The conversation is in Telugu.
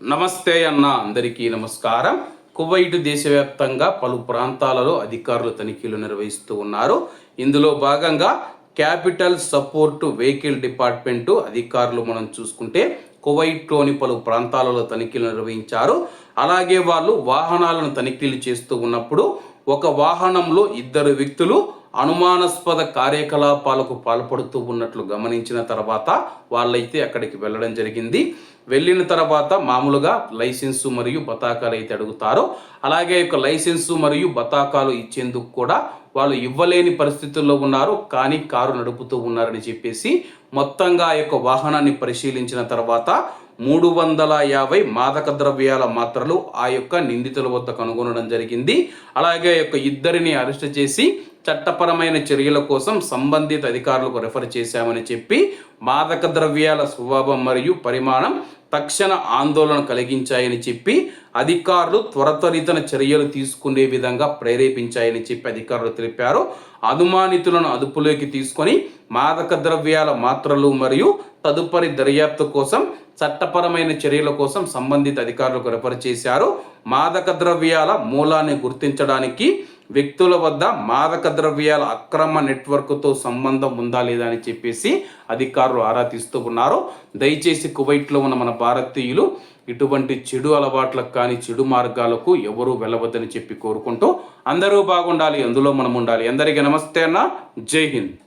నమస్తే అన్న అందరికీ నమస్కారం. కువైట్ దేశవ్యాప్తంగా పలు ప్రాంతాలలో అధికారులు తనిఖీలు నిర్వహిస్తూ ఉన్నారు. ఇందులో భాగంగా క్యాపిటల్ సపోర్ట్ వెహికల్ డిపార్ట్మెంటు అధికారులు మనం చూసుకుంటే కువైట్లోని పలు ప్రాంతాలలో తనిఖీలు నిర్వహించారు. అలాగే వాళ్ళు వాహనాలను తనిఖీలు చేస్తూ ఉన్నప్పుడు ఒక వాహనంలో ఇద్దరు వ్యక్తులు అనుమానాస్పద కార్యకలాపాలకు పాల్పడుతూ ఉన్నట్లు గమనించిన తర్వాత వాళ్ళైతే అక్కడికి వెళ్ళడం జరిగింది. వెళ్ళిన తర్వాత మామూలుగా లైసెన్సు మరియు బతాకాలు అయితే అడుగుతారో. అలాగే యొక్క లైసెన్సు మరియు బతాకాలు ఇచ్చేందుకు కూడా వాళ్ళు ఇవ్వలేని పరిస్థితుల్లో ఉన్నారు. కానీ కారు నడుపుతూ ఉన్నారని చెప్పేసి మొత్తంగా ఆ యొక్క వాహనాన్ని పరిశీలించిన తర్వాత మూడు వందల యాభై మాదక ద్రవ్యాల మాత్రలు ఆ యొక్క నిందితుల వద్ద కనుగొనడం జరిగింది. అలాగే ఆ యొక్క ఇద్దరిని అరెస్ట్ చేసి చట్టపరమైన చర్యల కోసం సంబంధిత అధికారులకు రెఫర్ చేశామని చెప్పి మాదక ద్రవ్యాల స్వభావం మరియు పరిమాణం తక్షణ ఆందోళన కలిగించాయని చెప్పి అధికారులు త్వరతరితన చర్యలు తీసుకునే విధంగా ప్రేరేపించాయని చెప్పి అధికారులు తెలిపారు. అనుమానితులను అదుపులోకి తీసుకొని మాదక ద్రవ్యాల మాత్రలు మరియు తదుపరి దర్యాప్తు కోసం చట్టపరమైన చర్యల కోసం సంబంధిత అధికారులకు రెఫర్ చేశారు. మాదక ద్రవ్యాల మూలాన్ని గుర్తించడానికి వ్యక్తుల వద్ద మాదక ద్రవ్యాల అక్రమ నెట్వర్క్తో సంబంధం ఉందా లేదా అని చెప్పేసి అధికారులు ఆరా తీస్తూ ఉన్నారు. దయచేసి కువైట్లో ఉన్న మన భారతీయులు ఇటువంటి చెడు అలవాట్లకు కానీ చెడు మార్గాలకు ఎవరూ వెళ్ళవద్దని చెప్పి కోరుకుంటూ అందరూ బాగుండాలి అందులో మనం ఉండాలి. అందరికీ నమస్తే అన్న. జై హింద్.